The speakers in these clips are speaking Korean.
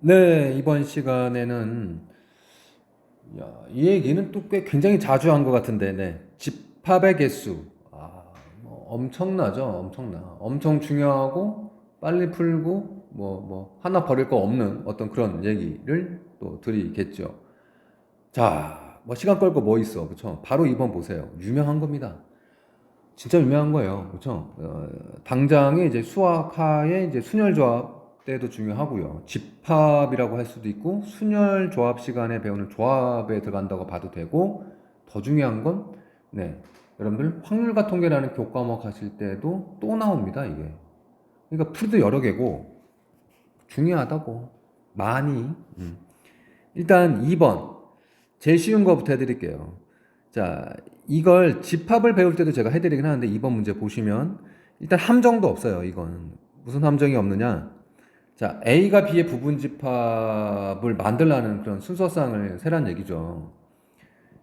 네, 이번 시간에는 야, 이 얘기는 또 꽤 굉장히 자주 한 것 같은데, 네. 집합의 개수. 아, 뭐 엄청나죠, 엄청나. 엄청 중요하고 빨리 풀고 뭐뭐 하나 버릴 거 없는 어떤 그런 얘기를 또 드리겠죠. 자, 뭐 시간 끌고 뭐 있어, 그렇죠? 바로 2번 보세요. 유명한 겁니다. 진짜 유명한 거예요, 그렇죠? 어, 당장에 이제 수학하에 이제 순열 조합 때도 중요하고요. 집합이라고 할 수도 있고 순열 조합 시간에 배우는 조합에 들어간다고 봐도 되고 더 중요한 건 네, 여러분들 확률과 통계라는 교과목 하실 때도 또 나옵니다, 이게. 그러니까 풀도 여러 개고 중요하다고 많이. 음. 일단 2번 제일 쉬운 거부터 해드릴게요. 자, 이걸 집합을 배울 때도 제가 해드리긴 하는데 2번 문제 보시면 일단 함정도 없어요. 이건 무슨 함정이 없느냐? 자, A가 B의 부분 집합을 만들라는 그런 순서상을 세란 얘기죠.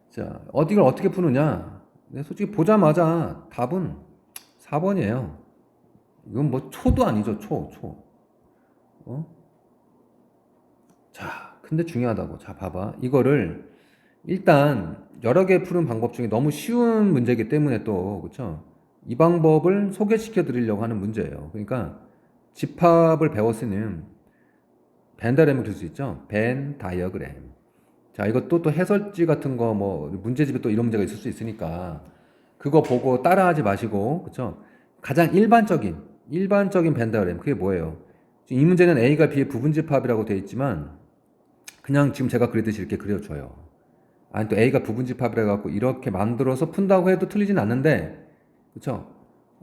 자, 어디를 어떻게 푸느냐? 네, 솔직히 보자마자 답은 4번이에요. 이건 뭐 초도 아니죠, 초, 초. 어? 자, 근데 중요하다고. 자, 봐봐. 이거를 일단 여러 개 푸는 방법 중에 너무 쉬운 문제이기 때문에 또, 그쵸? 이 방법을 소개시켜 드리려고 하는 문제예요. 그러니까 집합을 배웠으면 벤 다이어그램을 그릴 수 있죠. 벤 다이어그램. 자, 이것도 또 해설지 같은 거 뭐 문제집에 또 이런 문제가 있을 수 있으니까 그거 보고 따라하지 마시고 그쵸? 가장 일반적인 일반적인 벤 다이어그램 그게 뭐예요? 이 문제는 A가 B의 부분 집합이라고 되어 있지만 그냥 지금 제가 그리듯이 이렇게 그려줘요. 아니 또 A가 부분 집합이라 갖고 이렇게 만들어서 푼다고 해도 틀리진 않는데 그쵸?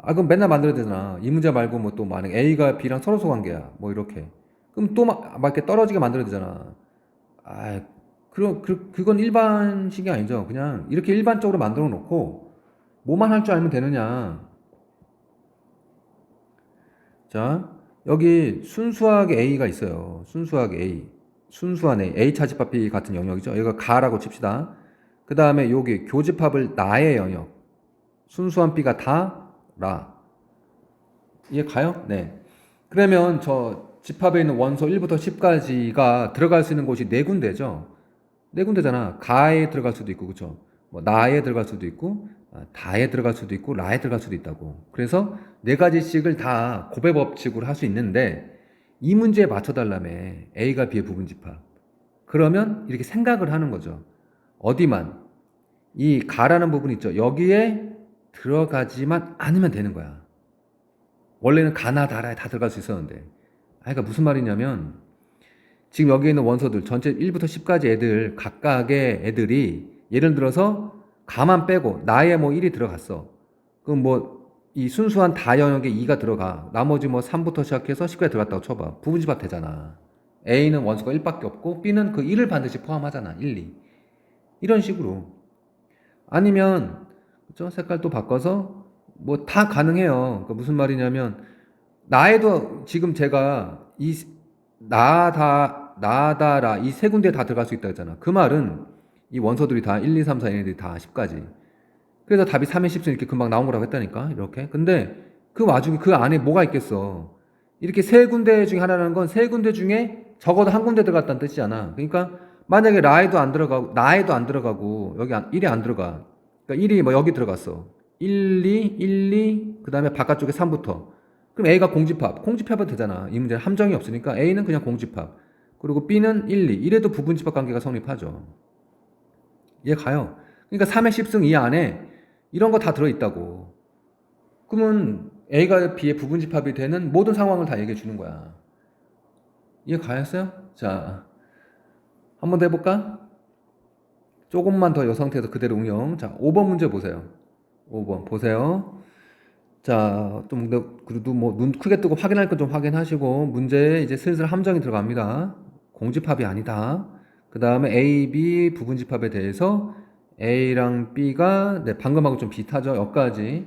아 그럼 맨날 만들어야 되잖아. 이 문제 말고 뭐 또 만약 A가 B랑 서로 소 관계야. 뭐 이렇게. 그럼 또 막 이렇게 떨어지게 만들어야 되잖아. 아 그럼 그 그건 일반식이 아니죠. 그냥 이렇게 일반적으로 만들어 놓고 뭐만 할 줄 알면 되느냐. 자, 여기 순수하게 A가 있어요. 순수하게 A. 순수한 A. A 차집합 B 같은 영역이죠. 여기가 가라고 칩시다. 그 다음에 여기 교집합을 나의 영역. 순수한 B가 다 라. 이해 가요? 네. 그러면 저 집합에 있는 원소 1부터 10까지가 들어갈 수 있는 곳이 네 군데죠. 네 군데잖아. 가에 들어갈 수도 있고, 그쵸? 뭐, 나에 들어갈 수도 있고, 아, 다에 들어갈 수도 있고, 라에 들어갈 수도 있다고. 그래서 네 가지씩을 다 고배 법칙으로 할 수 있는데, 이 문제에 맞춰달라며. A가 B의 부분 집합. 그러면 이렇게 생각을 하는 거죠. 어디만. 이 가라는 부분 있죠. 여기에 들어가지만 않으면 되는 거야. 원래는 가나 다라에 다 들어갈 수 있었는데. 아, 그러니까 무슨 말이냐면, 지금 여기 있는 원소들, 전체 1부터 10까지 애들, 각각의 애들이, 예를 들어서, 가만 빼고, 나에 뭐 1이 들어갔어. 그럼 뭐, 이 순수한 다 영역에 2가 들어가. 나머지 뭐 3부터 시작해서 10까지 들어갔다고 쳐봐. 부분집합 되잖아. A는 원소가 1밖에 없고, B는 그 1을 반드시 포함하잖아. 1, 2. 이런 식으로. 아니면, 그죠? 색깔 또 바꿔서 뭐 다 가능해요. 그러니까 무슨 말이냐면 나에도 지금 제가 이 나다 나다라 이 세 군데 다 들어갈 수 있다 했잖아. 그 말은 이 원소들이 다 1, 2, 3, 4 얘네들이 다 10까지. 그래서 답이 3에 10은 이렇게 금방 나온 거라고 했다니까. 이렇게. 근데 그 와중에 그 안에 뭐가 있겠어? 이렇게 세 군데 중에 하나라는 건 세 군데 중에 적어도 한 군데 들어갔다는 뜻이잖아. 그러니까 만약에 라에도 안 들어가고 나에도 안 들어가고 여기 1이 안 들어가. 그러니까 1이 뭐 여기 들어갔어. 1, 2, 1, 2, 그 다음에 바깥쪽에 3부터. 그럼 A가 공집합. 공집합은 되잖아. 이 문제는 함정이 없으니까 A는 그냥 공집합. 그리고 B는 1, 2. 이래도 부분집합 관계가 성립하죠. 얘 가요. 그러니까 3의 10승 이 안에 이런 거 다 들어있다고. 그러면 A가 B의 부분집합이 되는 모든 상황을 다 얘기해 주는 거야. 이해 가였어요? 자, 한 번 더 해볼까? 조금만 더 이 상태에서 그대로 응용. 자, 5번 문제 보세요. 5번 보세요. 자, 좀 더, 그래도 뭐 눈 크게 뜨고 확인할 건 좀 확인하시고 문제에 이제 슬슬 함정이 들어갑니다. 공집합이 아니다. 그 다음에 A, B 부분집합에 대해서 A랑 B가 네, 방금하고 좀 비슷하죠. 여기까지.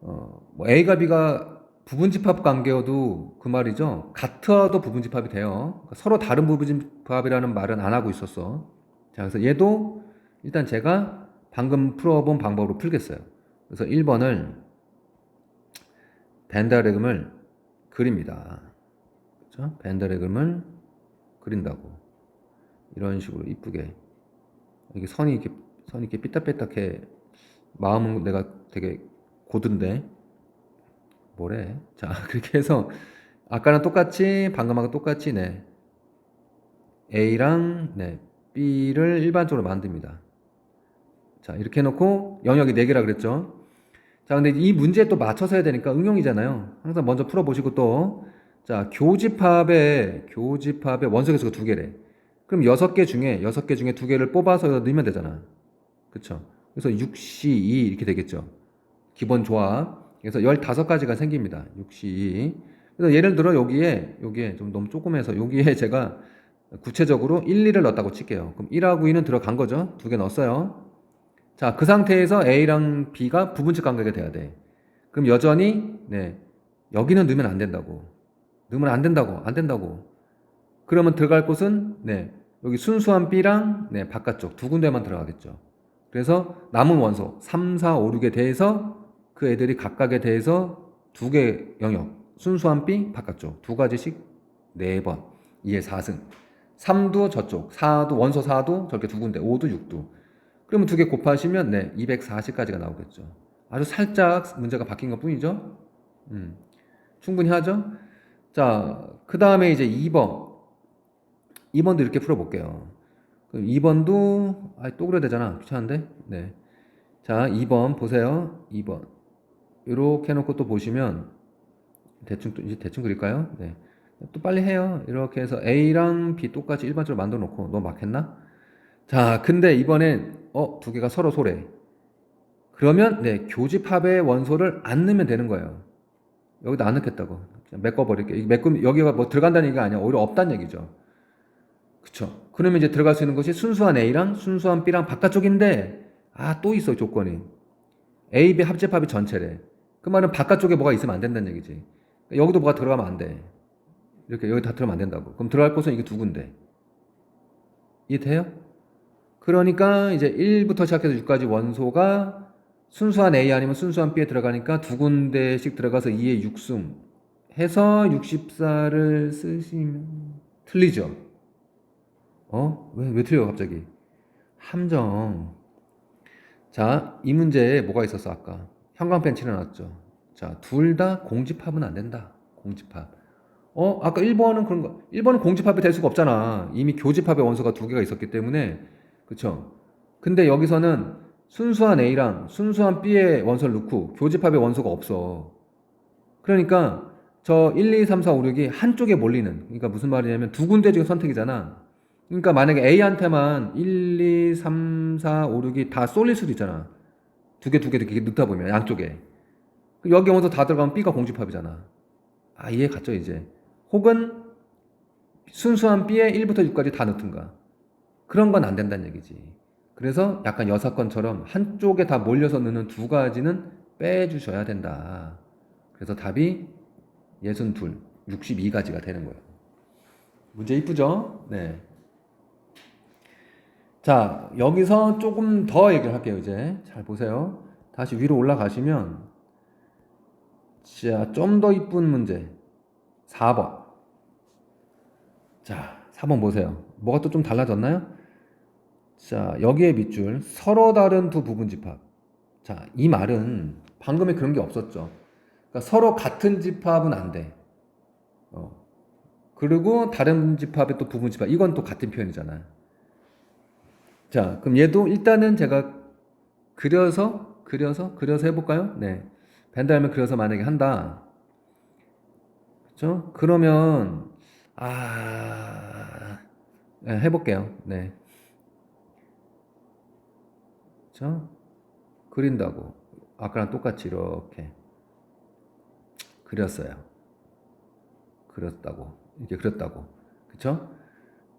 어, 뭐 A가 B가 부분집합 관계여도 그 말이죠. 같아도 부분집합이 돼요. 그러니까 서로 다른 부분집합이라는 말은 안 하고 있었어. 자, 그래서 얘도 일단 제가 방금 풀어본 방법으로 풀겠어요. 그래서 1번을 벤다레금을 그립니다. 그렇죠? 벤다레금을 그린다고 이런 식으로 이쁘게 이게 선이 이렇게 선이 이렇게 삐딱삐딱해 마음은 내가 되게 고든데 뭐래? 자 그렇게 해서 아까랑 똑같이 방금하고 똑같이 네 A랑 네 B를 일반적으로 만듭니다. 자 이렇게 해놓고 영역이 4개라 그랬죠. 자 근데 이 문제에 또 맞춰서 해야 되니까 응용이잖아요. 항상 먼저 풀어보시고 또 자 교집합의 교집합의 원소 개수가 두 개래. 그럼 여섯 개 중에 여섯 개 중에 두 개를 뽑아서 여기다 넣으면 되잖아. 그쵸? 그래서 6C2 이렇게 되겠죠. 기본 조합. 그래서 15가지가 생깁니다. 6C2. 그래서 예를 들어 여기에 여기에 좀 너무 조그매서 여기에 제가 구체적으로 1, 2를 넣었다고 칠게요. 그럼 1하고 2는 들어간 거죠. 두 개 넣었어요. 자, 그 상태에서 A랑 B가 부분적 관계가 돼야 돼. 그럼 여전히 네. 여기는 넣으면 안 된다고. 넣으면 안 된다고. 안 된다고. 그러면 들어갈 곳은 네. 여기 순수한 B랑 네, 바깥쪽 두 군데만 들어가겠죠. 그래서 남은 원소 3, 4, 5, 6에 대해서 그 애들이 각각에 대해서 두 개 영역 순수한 B 바깥쪽 두 가지씩 네 번 2의 4승 3도 저쪽 4도 원소 4도 저렇게 두 군데 5도 6도 그러면 두 개 곱하시면 네 240까지가 나오겠죠. 아주 살짝 문제가 바뀐 것 뿐이죠. 음, 충분히 하죠. 자, 그 다음에 이제 2번. 2번도 이렇게 풀어볼게요. 2번도, 아, 또 그려야 되잖아. 귀찮은데? 네. 자, 2번 보세요. 2번. 이렇게 해놓고 또 보시면, 대충, 또 이제 대충 그릴까요? 네. 또 빨리 해요. 이렇게 해서 A랑 B 똑같이 일반적으로 만들어 놓고, 너 막했나? 자, 근데 이번엔, 어, 두 개가 서로 소래. 그러면, 네, 교집합의 원소를 안 넣으면 되는 거예요. 여기다 안 넣겠다고. 그냥 메꿔버릴게. 이 메꾸면 여기가 뭐 들어간다는 얘기가 아니야. 오히려 없다는 얘기죠. 그쵸. 그러면 이제 들어갈 수 있는 것이 순수한 A랑 순수한 B랑 바깥쪽인데, 아, 또 있어, 조건이. A, B 합집합이 전체래. 그 말은 바깥쪽에 뭐가 있으면 안 된다는 얘기지. 여기도 뭐가 들어가면 안 돼. 이렇게 여기 다 들어가면 안 된다고. 그럼 들어갈 곳은 이게 두 군데. 이해돼요? 그러니까 이제 1부터 시작해서 6까지 원소가 순수한 A 아니면 순수한 B에 들어가니까 두 군데씩 들어가서 2의 6승 해서 64를 쓰시면 틀리죠. 어? 왜, 왜 틀려요, 갑자기? 함정. 자, 이 문제에 뭐가 있었어, 아까? 형광펜 칠해놨죠. 자, 둘 다 공집합은 안 된다. 공집합. 어, 아까 1번은 그런 거, 1번은 공집합이 될 수가 없잖아. 이미 교집합의 원소가 두 개가 있었기 때문에. 그쵸? 근데 여기서는 순수한 A랑 순수한 B의 원소를 넣고 교집합의 원소가 없어. 그러니까 저 1, 2, 3, 4, 5, 6이 한쪽에 몰리는. 그러니까 무슨 말이냐면 두 군데 중에 선택이잖아. 그러니까 만약에 A한테만 1, 2, 3, 4, 5, 6이 다 쏠릴 수도 있잖아. 두 개, 두 개 이렇게 넣다 보면 양쪽에. 여기 원소 다 들어가면 B가 공집합이잖아. 아, 이해 갔죠, 이제. 혹은 순수한 B에 1부터 6까지 다 넣든가. 그런 건 안 된다는 얘기지. 그래서 약간 여사건처럼 한쪽에 다 몰려서 넣는 두 가지는 빼주셔야 된다. 그래서 답이 62, 62가지가 되는 거예요. 문제 이쁘죠? 네. 자, 여기서 조금 더 얘기를 할게요, 이제. 잘 보세요. 다시 위로 올라가시면, 자, 좀 더 이쁜 문제. 4번. 자, 4번 보세요. 뭐가 또 좀 달라졌나요? 자, 여기에 밑줄. 서로 다른 두 부분 집합. 자, 이 말은 방금에 그런 게 없었죠. 그러니까 서로 같은 집합은 안 돼. 어. 그리고 다른 집합의 또 부분 집합. 이건 또 같은 표현이잖아요. 자, 그럼 얘도 일단은 제가 그려서, 그려서, 그려서 해볼까요? 네. 벤다음에 그려서 만약에 한다. 그죠? 그러면, 아, 네, 해볼게요. 네. 그죠? 그린다고. 아까랑 똑같이 이렇게 그렸어요. 그렸다고. 이렇게 그렸다고. 그쵸?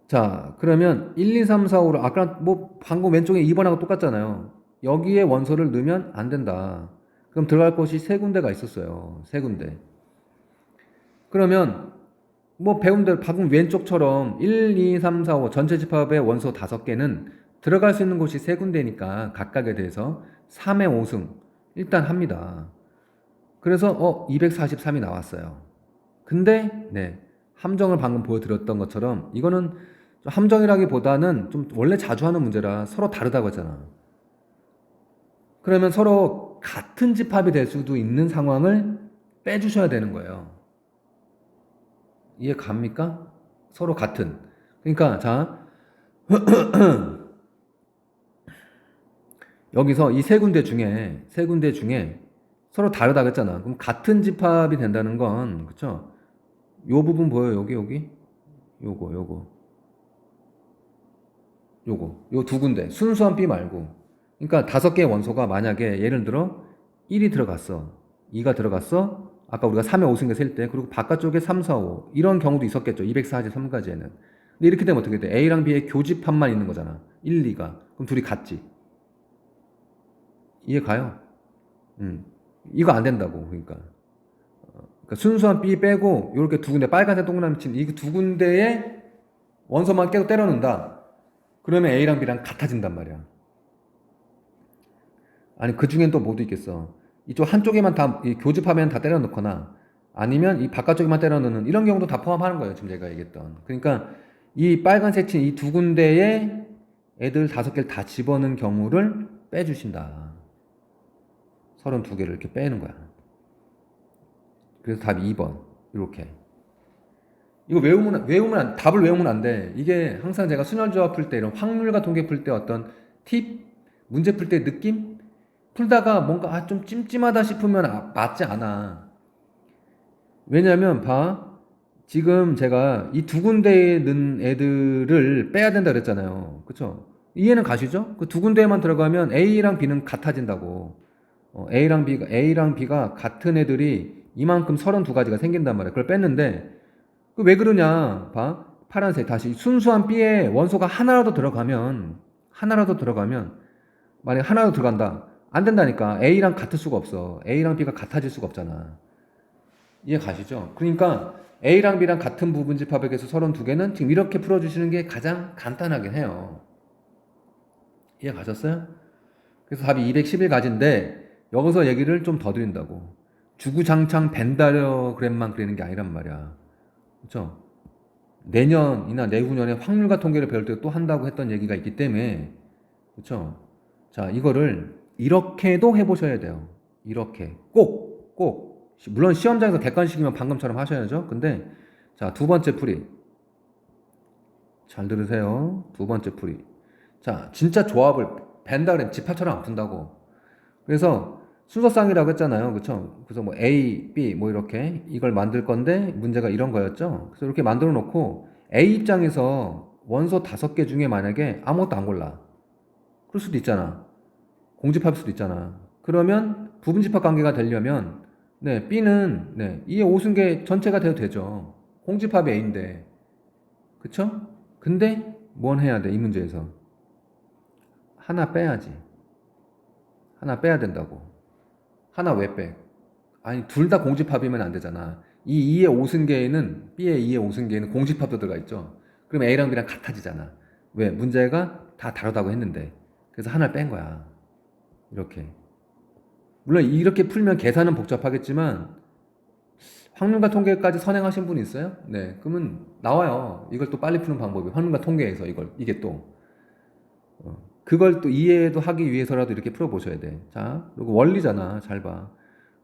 자, 그러면 1, 2, 3, 4, 5를 아까랑 뭐 방금 왼쪽에 2번하고 똑같잖아요. 여기에 원소를 넣으면 안 된다. 그럼 들어갈 곳이 세 군데가 있었어요. 세 군데. 그러면 뭐 배운 대로 방금 왼쪽처럼 1, 2, 3, 4, 5 전체 집합의 원소 다섯 개는 들어갈 수 있는 곳이 세 군데니까 각각에 대해서 3의 5승 일단 합니다. 그래서 어 243이 나왔어요. 근데 네 함정을 방금 보여드렸던 것처럼 이거는 좀 함정이라기보다는 좀 원래 자주 하는 문제라 서로 다르다고 했잖아. 그러면 서로 같은 집합이 될 수도 있는 상황을 빼주셔야 되는 거예요. 이해 갑니까? 서로 같은. 그러니까 자 여기서 이 세 군데 중에 세 군데 중에 서로 다르다고 했잖아. 그럼 같은 집합이 된다는 건 그쵸? 요 부분 보여 여기 여기 요거 요거 요거 요 두 군데 순수한 B 말고. 그러니까 다섯 개의 원소가 만약에 예를 들어 1이 들어갔어 2가 들어갔어 아까 우리가 3에 5승계 셀 때 그리고 바깥쪽에 3, 4, 5 이런 경우도 있었겠죠. 243가지에는. 근데 이렇게 되면 어떻게 돼? A랑 B의 교집합만 있는 거잖아. 1, 2가. 그럼 둘이 같지? 이해 가요? 음. 이거 안 된다고 그러니까. 그러니까 순수한 B 빼고 이렇게 두 군데 빨간색 동그라미 친 이 두 군데에 원소만 계속 때려 넣는다. 그러면 A랑 B랑 같아진단 말이야. 아니 그 중엔 또 뭐도 있겠어. 이쪽 한쪽에만 다이 교집하면 다 때려 넣거나 아니면 이 바깥쪽에만 때려 넣는 이런 경우도 다 포함하는 거예요. 지금 제가 얘기했던. 그러니까 이 빨간색 친 이 두 군데에 애들 다섯 개를 다 집어넣은 경우를 빼주신다. 32개를 이렇게 빼는 거야. 그래서 답이 2번. 이렇게. 이거 외우면, 외우면, 안- 답을 외우면 안 돼. 이게 항상 제가 순열조합 풀 때, 이런 확률과 통계 풀 때 어떤 팁, 문제 풀 때 느낌? 풀다가 뭔가, 아, 좀 찜찜하다 싶으면 아- 맞지 않아. 왜냐면, 봐. 지금 제가 이 두 군데에 넣은 애들을 빼야 된다 그랬잖아요. 그쵸? 이해는 가시죠? 그 두 군데에만 들어가면 A랑 B는 같아진다고. 어, A랑 B가, A랑 B가 같은 애들이 이만큼 32가지가 생긴단 말이야. 그걸 뺐는데, 그 왜 그러냐, 봐. 파란색, 다시 순수한 B에 원소가 하나라도 들어가면, 하나라도 들어가면, 만약 하나라도 들어간다. 안 된다니까. A랑 같을 수가 없어. A랑 B가 같아질 수가 없잖아. 이해 가시죠? 그러니까 A랑 B랑 같은 부분 집합에서 32개는 지금 이렇게 풀어주시는 게 가장 간단하긴 해요. 이해 가셨어요? 그래서 답이 211가지인데, 여기서 얘기를 좀 더 드린다고. 주구장창 벤다이어그램만 그리는 게 아니란 말이야. 그렇죠? 내년이나 내후년에 확률과 통계를 배울 때 또 한다고 했던 얘기가 있기 때문에 그렇죠? 자, 이거를 이렇게도 해 보셔야 돼요. 이렇게. 꼭 꼭. 시- 물론 시험장에서 객관식이면 방금처럼 하셔야죠. 근데 자, 두 번째 풀이. 잘 들으세요. 두 번째 풀이. 자, 진짜 조합을 벤다그램 집합처럼 안 푼다고. 그래서 순서쌍이라고 했잖아요. 그쵸? 그래서 뭐 A, B 뭐 이렇게 이걸 만들 건데 문제가 이런 거였죠. 그래서 이렇게 만들어 놓고 A 입장에서 원소 다섯 개 중에 만약에 아무것도 안 골라. 그럴 수도 있잖아. 공집합일 수도 있잖아. 그러면 부분집합 관계가 되려면 네, B는 네, 이의 5승계 전체가 돼도 되죠. 공집합이 A인데. 그쵸? 근데 뭔 해야 돼? 이 문제에서. 하나 빼야지. 하나 빼야 된다고. 하나 왜 빼? 아니, 둘 다 공집합이면 안 되잖아. 이 2의 5승계에는, B의 2의 5승계에는 공집합도 들어가 있죠. 그럼 A랑 B랑 같아지잖아. 왜? 문제가 다 다르다고 했는데. 그래서 하나를 뺀 거야. 이렇게. 물론 이렇게 풀면 계산은 복잡하겠지만, 확률과 통계까지 선행하신 분 있어요? 네. 그러면 나와요. 이걸 또 빨리 푸는 방법이. 확률과 통계에서 이걸, 이게 또. 어, 그걸 또 이해도 하기 위해서라도 이렇게 풀어보셔야 돼. 자, 그리고 원리잖아. 잘 봐.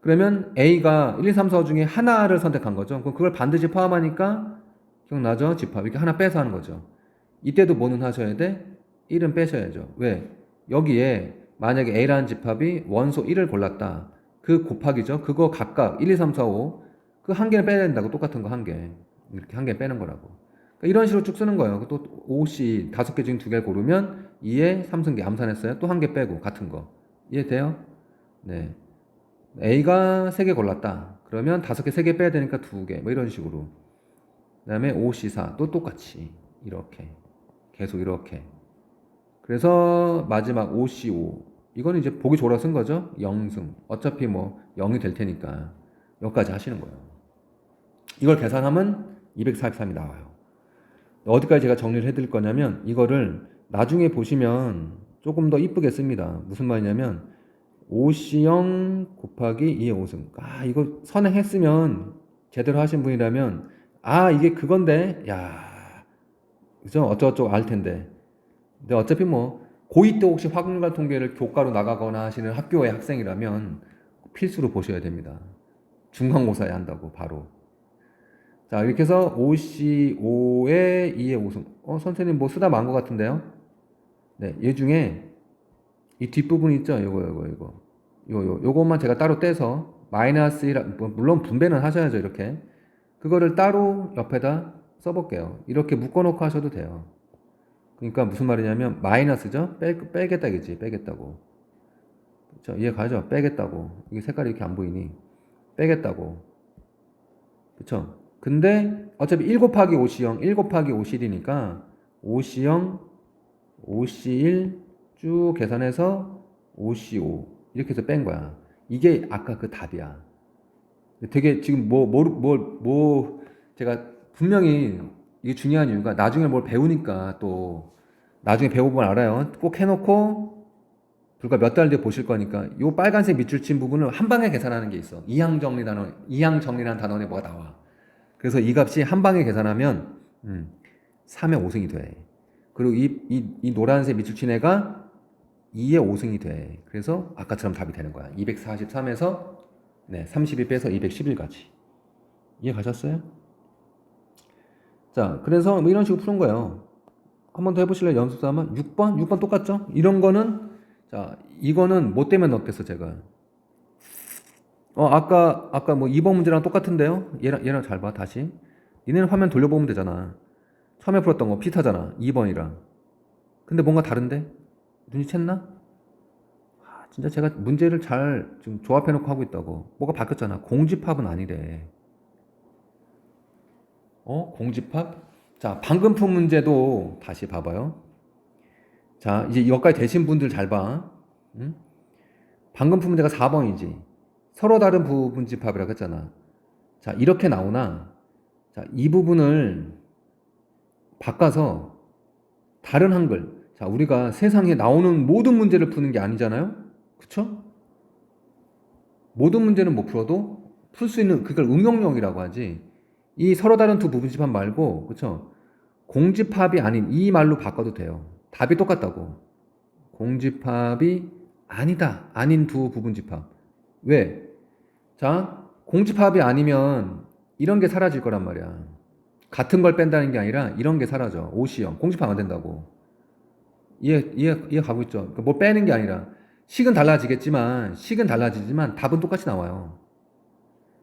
그러면 A가 1, 2, 3, 4 중에 하나를 선택한 거죠. 그럼 그걸 반드시 포함하니까 기억나죠? 집합. 이렇게 하나 빼서 하는 거죠. 이때도 뭐는 하셔야 돼? 1은 빼셔야죠. 왜? 여기에 만약에 A라는 집합이 원소 1을 골랐다. 그 곱하기죠. 그거 각각 1, 2, 3, 4, 5. 그 한 개를 빼야 된다고. 똑같은 거 한 개. 이렇게 한 개 빼는 거라고. 그러니까 이런 식으로 쭉 쓰는 거예요. 또 5씨 다섯 개 중에 두 개를 고르면 2에 3승계 암산했어요. 또 한 개 빼고 같은 거. 이해돼요? 네. A가 세개 골랐다. 그러면 다섯 개세개 빼야 되니까 두 개. 뭐 이런 식으로. 그 다음에 5C4 또 똑같이 이렇게 계속 이렇게. 그래서 마지막 5C5 이거는 이제 보기 좋으라 쓴 거죠. 0승. 어차피 뭐 0이 될 테니까 여기까지 하시는 거예요. 이걸 계산하면 243이 나와요. 어디까지 제가 정리를 해드릴 거냐면 이거를 나중에 보시면 조금 더 이쁘게 씁니다. 무슨 말이냐면 5C형 곱하기 2의 5승. 아, 이거 선행했으면 제대로 하신 분이라면 아, 이게 그건데. 야. 그죠? 어쩌고저쩌고 알 텐데. 근데 어차피 뭐 고2 때 혹시 확률과 통계를 교과로 나가거나 하시는 학교의 학생이라면 필수로 보셔야 됩니다. 중간고사에 한다고 바로. 자, 이렇게 해서 5C5에 2의 5승. 어, 선생님 뭐 쓰다 만 것 같은데요? 네, 얘 중에 이 뒷부분 있죠? 요거, 요거, 요거. 요, 요, 요것만 제가 따로 떼서 마이너스 1, 뭐, 물론 분배는 하셔야죠, 이렇게. 그거를 따로 옆에다 써볼게요. 이렇게 묶어놓고 하셔도 돼요. 그러니까 무슨 말이냐면 마이너스죠? 빼, 빼겠다, 그지? 빼겠다고. 그쵸? 이해 가죠? 빼겠다고. 이게 색깔이 이렇게 안 보이니? 빼겠다고. 그쵸? 근데 어차피 1 곱하기 5C형, 1 곱하기 5C이니까 5C형, 5C1 쭉 계산해서 5C5 이렇게 해서 뺀 거야. 이게 아까 그 답이야. 되게 지금 뭐, 뭐, 뭐, 뭐, 제가 분명히 이게 중요한 이유가 나중에 뭘 배우니까 또 나중에 배워보면 알아요. 꼭 해놓고 불과 몇 달 뒤에 보실 거니까 이 빨간색 밑줄 친 부분을 한 방에 계산하는 게 있어. 이항 정리 단원, 이항 정리라는 단원에 뭐가 나와. 그래서 이 값이 한 방에 계산하면 음, 3의 5승이 돼. 그리고 이, 이, 이 노란색 밑줄 친 애가 2의 5승이 돼. 그래서 아까처럼 답이 되는 거야. 243에서 네, 32 빼서 211까지. 이해 가셨어요? 자, 그래서 뭐 이런 식으로 푸는 거예요. 한 번 더 해보실래요? 연습 삼아 6번? 6번 똑같죠? 이런 거는, 자, 이거는 뭐 때문에 넣겠어, 제가. 어, 아까, 아까 뭐 2번 문제랑 똑같은데요? 얘랑, 얘랑 잘 봐, 다시. 니네는 화면 돌려보면 되잖아. 처음에 풀었던 거 비슷하잖아. 2번이랑. 근데 뭔가 다른데? 눈치챘나? 아, 진짜 제가 문제를 잘 지금 조합해놓고 하고 있다고. 뭐가 바뀌었잖아. 공집합은 아니래. 어? 공집합? 자, 방금 푼 문제도 다시 봐봐요. 자, 이제 여기까지 되신 분들 잘 봐. 응? 방금 푼 문제가 4번이지. 서로 다른 부분 집합이라고 했잖아. 자, 이렇게 나오나? 자, 이 부분을 바꿔서 다른 한글. 자, 우리가 세상에 나오는 모든 문제를 푸는 게 아니잖아요? 그쵸? 모든 문제는 못 풀어도 풀 수 있는 그걸 응용력이라고 하지. 이 서로 다른 두 부분 집합 말고, 그쵸? 공집합이 아닌 이 말로 바꿔도 돼요. 답이 똑같다고. 공집합이 아니다. 아닌 두 부분 집합. 왜? 자, 공집합이 아니면 이런 게 사라질 거란 말이야. 같은 걸 뺀다는 게 아니라 이런 게 사라져. 오시형. 공집합 안 된다고. 이해, 이해, 이해 가고 있죠? 그러니까 뭐 빼는 게 아니라 식은 달라지겠지만, 식은 달라지지만 답은 똑같이 나와요.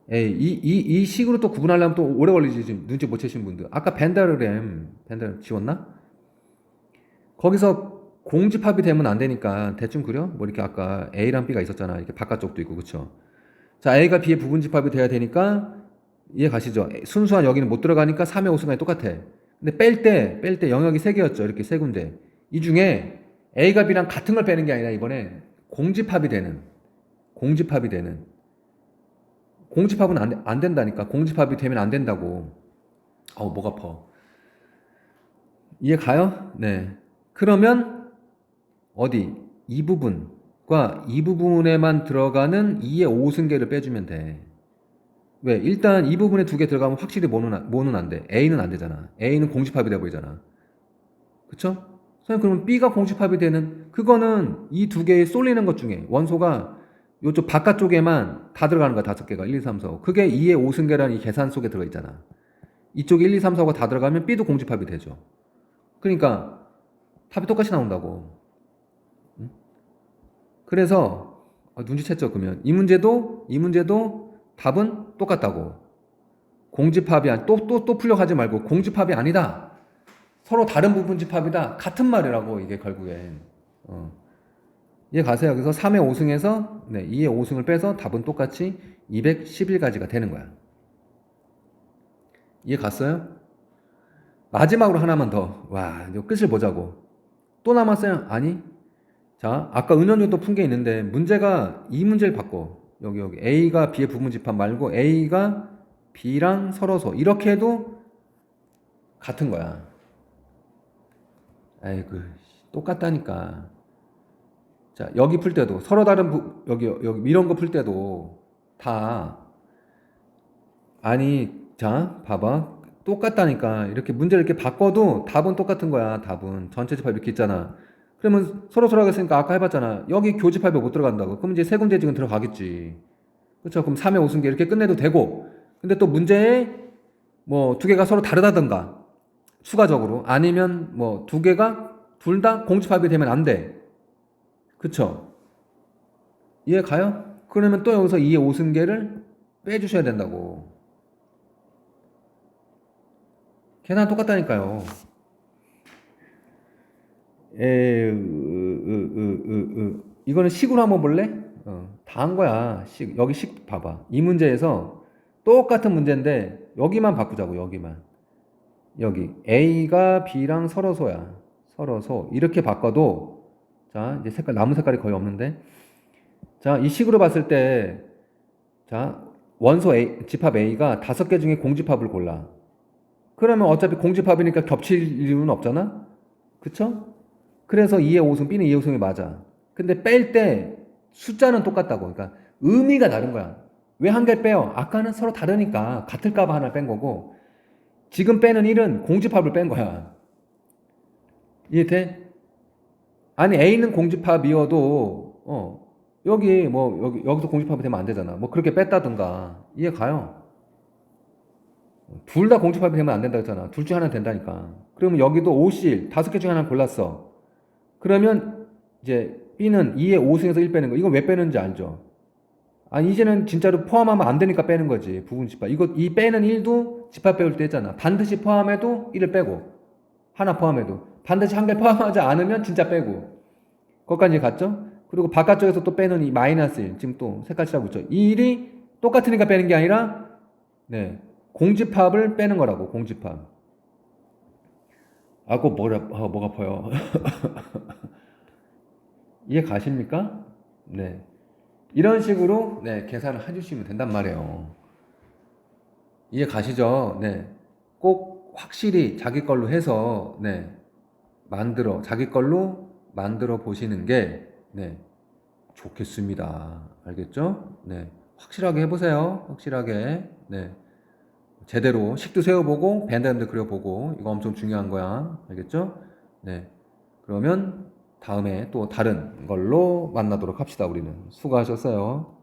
에이, 이, 이, 이 식으로 또 구분하려면 또 오래 걸리지. 지금 눈치 못 채신 분들. 아까 벤다르램, 벤다르 지웠나? 거기서 공집합이 되면 안 되니까 대충 그려? 뭐 이렇게 아까 A랑 B가 있었잖아. 이렇게 바깥쪽도 있고, 그쵸? 자, A가 B의 부분 집합이 돼야 되니까 이해 가시죠? 순수한 여기는 못 들어가니까 3의 5승관이 똑같아. 근데 뺄 때, 뺄 때 영역이 세 개였죠. 이렇게 세 군데. 이 중에 A가 B랑 같은 걸 빼는 게 아니라 이번에 공집합이 되는, 공집합이 되는. 공집합은 안, 안 된다니까. 공집합이 되면 안 된다고. 어우, 목 아파. 이해 가요? 네. 그러면 어디? 이 부분과 이 부분에만 들어가는 2의 5승계를 빼주면 돼. 왜? 일단 이 부분에 두 개 들어가면 확실히 뭐는, 안- 뭐는 안 돼. A는 안 되잖아. A는 공집합이 돼 보이잖아. 그쵸? 선생님, 그러면 B가 공집합이 되는, 그거는 이 두 개에 쏠리는 것 중에 원소가 요쪽 바깥쪽에만 다 들어가는 거야, 다섯 개가. 1, 2, 3, 4, 5. 그게 2의 5승계라는 이 계산 속에 들어 있잖아. 이쪽에 1, 2, 3, 4, 5가 다 들어가면 B도 공집합이 되죠. 그러니까 답이 똑같이 나온다고. 응? 그래서 아, 눈치챘죠, 그러면. 이 문제도, 이 문제도 답은 똑같다고. 공집합이 아니, 또, 또, 또 풀려가지 말고, 공집합이 아니다. 서로 다른 부분 집합이다. 같은 말이라고, 이게 결국엔. 어. 이해 가세요? 그래서 3의 5승에서 네, 2의 5승을 빼서 답은 똑같이 211가지가 되는 거야. 이해 갔어요? 마지막으로 하나만 더. 와, 이거 끝을 보자고. 또 남았어요? 아니. 자, 아까 은연중도 푼 게 있는데 문제가 이 문제를 바꿔. 여기 여기 A가 B의 부분 집합 말고 A가 B랑 서로서 이렇게 해도 같은 거야. 아이고 똑같다니까. 자, 여기 풀 때도 서로 다른 부, 여기 여기 이런 거 풀 때도 다 아니 자, 봐봐. 똑같다니까. 이렇게 문제를 이렇게 바꿔도 답은 똑같은 거야. 답은 전체 집합 이렇게 있잖아. 그러면 서로 서로 하겠으니까 아까 해봤잖아. 여기 교집합에 못 들어간다고. 그럼 이제 세 군데 지금 들어가겠지. 그렇죠? 그럼 3의 5승계 이렇게 끝내도 되고. 근데 또 문제에 뭐 두 개가 서로 다르다던가 추가적으로 아니면 뭐 두 개가 둘 다 공집합이 되면 안 돼. 그쵸? 이해 가요? 그러면 또 여기서 2의 5승계를 빼주셔야 된다고. 걔나 똑같다니까요. 에, 으, 으, 으, 으, 으. 이거는 식으로 한번 볼래? 어, 다 한 거야. 식. 여기 식 봐봐. 이 문제에서 똑같은 문제인데 여기만 바꾸자고. 여기만. 여기 A가 B랑 서로소야. 서로소. 이렇게 바꿔도 자, 이제 색깔 나무 색깔이 거의 없는데 자, 이 식으로 봤을 때 자, 원소 A, 집합 A가 다섯 개 중에 공집합을 골라. 그러면 어차피 공집합이니까 겹칠 이유는 없잖아? 그쵸? 그래서 2의 5승, B는 2의 5승이 맞아. 근데 뺄 때 숫자는 똑같다고. 그러니까 의미가 다른 거야. 왜 한 개 빼요? 아까는 서로 다르니까 같을까봐 하나 뺀 거고, 지금 빼는 1은 공집합을 뺀 거야. 이해돼? 아니, A는 공집합이어도, 어, 여기, 뭐, 여기, 여기서 공집합이 되면 안 되잖아. 뭐, 그렇게 뺐다든가. 이해 가요? 둘 다 공집합이 되면 안 된다 했잖아. 둘 중에 하나 된다니까. 그러면 여기도 5실 다섯 개 중에 하나 골랐어. 그러면 이제 B는 2의 5승에서 1 빼는 거. 이거 왜 빼는지 알죠? 아 이제는 진짜로 포함하면 안 되니까 빼는 거지. 부분 집합. 이거 이 빼는 1도 집합 빼올 때 했잖아. 반드시 포함해도 1을 빼고 하나 포함해도 반드시 한 개 포함하지 않으면 진짜 빼고. 거기까지 갔죠? 그리고 바깥쪽에서 또 빼는 이 마이너스 1. 지금 또 색깔 칠하고 있죠. 이 1이 똑같으니까 빼는 게 아니라 네. 공집합을 빼는 거라고 공집합. 아고 머리 아, 목 아파요. 이해 가십니까? 네. 이런 식으로 네 계산을 해 주시면 된단 말이에요. 이해 가시죠? 네. 꼭 확실히 자기 걸로 해서 네 만들어 자기 걸로 만들어 보시는 게 네 좋겠습니다. 알겠죠? 네. 확실하게 해 보세요. 확실하게. 네. 제대로 식도 세워보고 밴드도 그려보고 이거 엄청 중요한 거야. 알겠죠? 네. 그러면 다음에 또 다른 걸로 만나도록 합시다 우리는. 수고하셨어요